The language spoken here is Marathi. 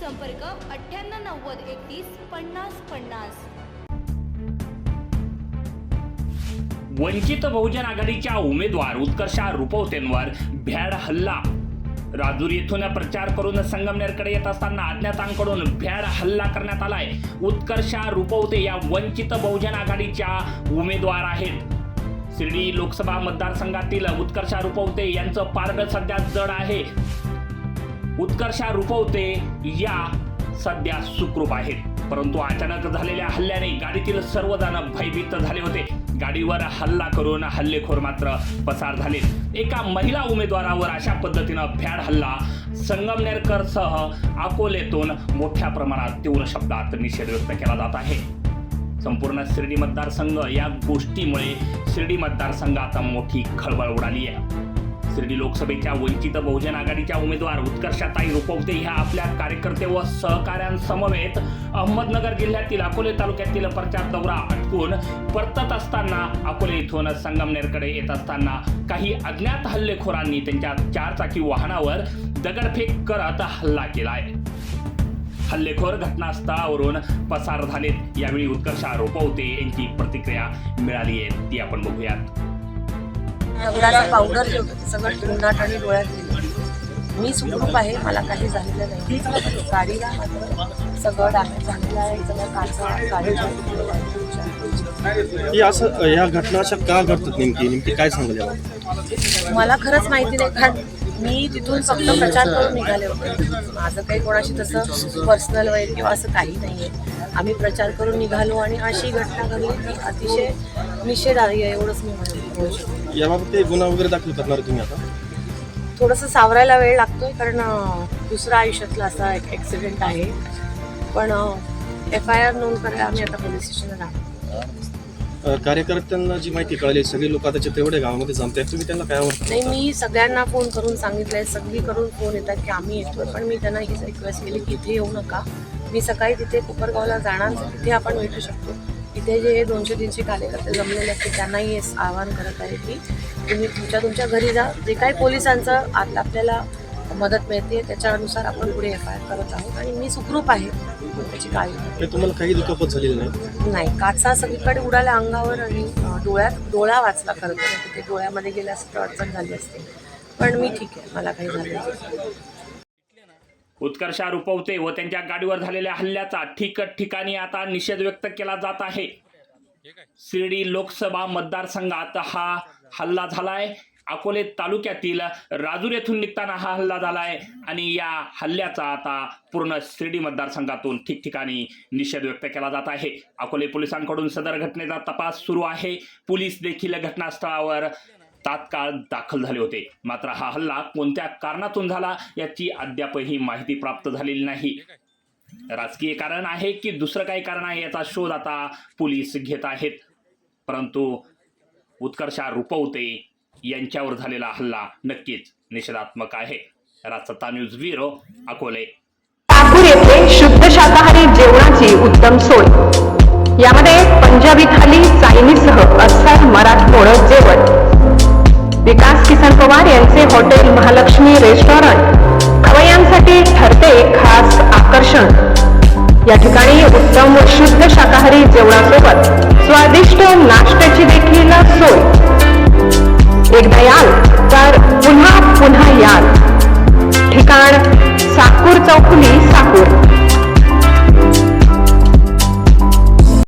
संपर्क अठ्ठ्याण्णव नव्वद एकतीस पन्नास पन्नास. वंचित बहुजन आघाडीच्या उमेदवार उत्कर्षा रुपवतेंवर भ्याड हल्ला. राजूर येथून प्रचार करून संगमनेरकडे येत असताना अज्ञातांकडून भ्याड हल्ला करण्यात आलाय. उत्कर्षा रुपवते या वंचित बहुजन आघाडीच्या उमेदवार आहेत. शिर्डी लोकसभा मतदारसंघातील उत्कर्षा रुपवते यांचं पारड सध्या जड आहे. उत्कर्षा रुपवते या सध्या सुखरूप आहेत. परंतु अचानक झालेल्या हल्ल्याने गाडीतील सर्वजण भयभीत झाले होते. गाडीवर हल्ला करून हल्लेखोर मात्र पसार झाले. एका महिला उमेदवारावर अशा पद्धतीनं भ्याड हल्ला संगमनेरकर सह अकोलेतून मोठ्या प्रमाणात तीव्र शब्दात निषेध व्यक्त केला जात आहे. संपूर्ण शिर्डी मतदारसंघ या गोष्टीमुळे शिर्डी मतदारसंघात मोठी खळबळ उडाली आहे. शिर्डी लोकसभेच्या वंचित बहुजन आघाडीच्या उमेदवार उत्कर्षाताई रुपवते ह्या आपल्या कार्यकर्ते व सहकाऱ्यांसमवेत अहमदनगर जिल्ह्यातील अकोले तालुक्यातील प्रचार दौरा अटकून परतत असताना अकोले इथून संगमनेरकडे येत असताना काही अज्ञात हल्लेखोरांनी त्यांच्या चारचाकी वाहनावर दगडफेक करत हल्ला केलाय. हल्लेखोर घटनास्थळावरून पसार झालेत. यावेळी उत्कर्षा रोपवते यांची प्रतिक्रिया मिळाली आहे. ती आपण बघूयात. दगडाचा पावडर जे होतं ते सगळं तोंडात आणि डोळ्यात गेलं. मी सुखरूप आहे मला काही झालेलं नाही. गाडीला मात्र सगळं डॅमेज झालेलं आहे सगळं काचा गाडी ही असं ह्या घटना अशा का घडतात नेमकी? नेमकी काय सांगाल यावर? मला खरंच माहिती नाही कारण मी तिथून फक्त प्रचार करून निघाले होते. माझं काही कोणाशी तसं पर्सनल वगैरे किंवा असं काही नाही आहे आम्ही प्रचार करून निघालो आणि अशी घटना घडली ती अतिशय निषेधार्ह आहे एवढंच मी म्हणू शकते. याबाबत गुन्हा वगैरे दाखल करणार तुम्ही आता? थोडंसं सावरायला वेळ लागतोय कारण दुसरा आयुष्यातला असा एक ॲक्सिडेंट आहे. पण एफ आय आर नोंद करायला आम्ही आता पोलीस स्टेशनला अ, कार्यकर्त्यांना जी माहिती कळली सगळे लोक आता तेवढे गावामध्ये जमतायत. तुम्ही त्यांना काय आवडतं नाही मी सगळ्यांना फोन करून सांगितलंय सगळीकडून फोन येतात की आम्ही येतोय पण मी त्यांना हीच रिक्वेस्ट केली की इथे येऊ नका. मी सकाळी तिथे कोपरगावला जाणार तिथे आपण भेटू शकतो. इथे जे दोनशे तीनशे कार्यकर्ते जमलेले आहेत त्यांनाही हे आवाहन करत आहे की तुम्ही तुमच्या तुमच्या घरी जा. जे काही पोलिसांचं आत आपल्याला मदत मिळते त्याच्यानुसार आपण पुढे एफ आय आर करत आहोत. आणि मी सुखरूप आहे त्याची काळजी नाही. तुम्हाला काही दुखापत झालेली नाही? नाही काचा सगळीकडे उडाल्या अंगावर आणि डोळ्यात डोळा वाचला खरं तर ते डोळ्यामध्ये गेल्या असं तर अडचण झाली असते. पण मी ठीक आहे मला काही झालं नाही. उत्कर्षा रुपवते व त्यांच्या गाडीवर झालेल्या हल्ल्याचा ठिकठिकाणी आता निषेध व्यक्त केला जात आहे. शिर्डी लोकसभा मतदारसंघात हा हल्ला झालाय. अकोले तालुक्यातील राजूर येथून निघताना हा हल्ला झालाय. आणि या हल्ल्याचा आता पूर्ण शिर्डी मतदारसंघातून ठिकठिकाणी निषेध व्यक्त केला जात आहे. अकोले पोलिसांकडून सदर घटनेचा तपास सुरू आहे. पोलीस देखील घटनास्थळावर तात्काळ दाखल झाले होते. मात्र हा हल्ला कोणत्या कारणातून झाला याची अद्यापही माहिती प्राप्त झालेली नाही. राजकीय कारण आहे की दुसरं काही कारण आहे याचा शोध आता पोलीस घेत आहेत. परंतु उत्कर्षा रुपवते यांच्यावर झालेला हल्ला नक्कीच निषेधात्मक आहे. राजसत्ता न्यूज ब्युरो अकोले. नागपूर येथे शुद्ध शाकाहारी जेवणाची उत्तम सोय. यामध्ये पंजाबी थाली चायनीजसह अस्सल मराठमोळ जेवण. विकास किसन पवार यांचे हॉटेल महालक्ष्मी रेस्टॉरंट. खवयांसाठी ठरते खास आकर्षण. या ठिकाणी उत्तम शुद्ध शाकाहारी जेवणासोबत स्वादिष्ट नाश्त्याची देखील सोय. एक दयाल तर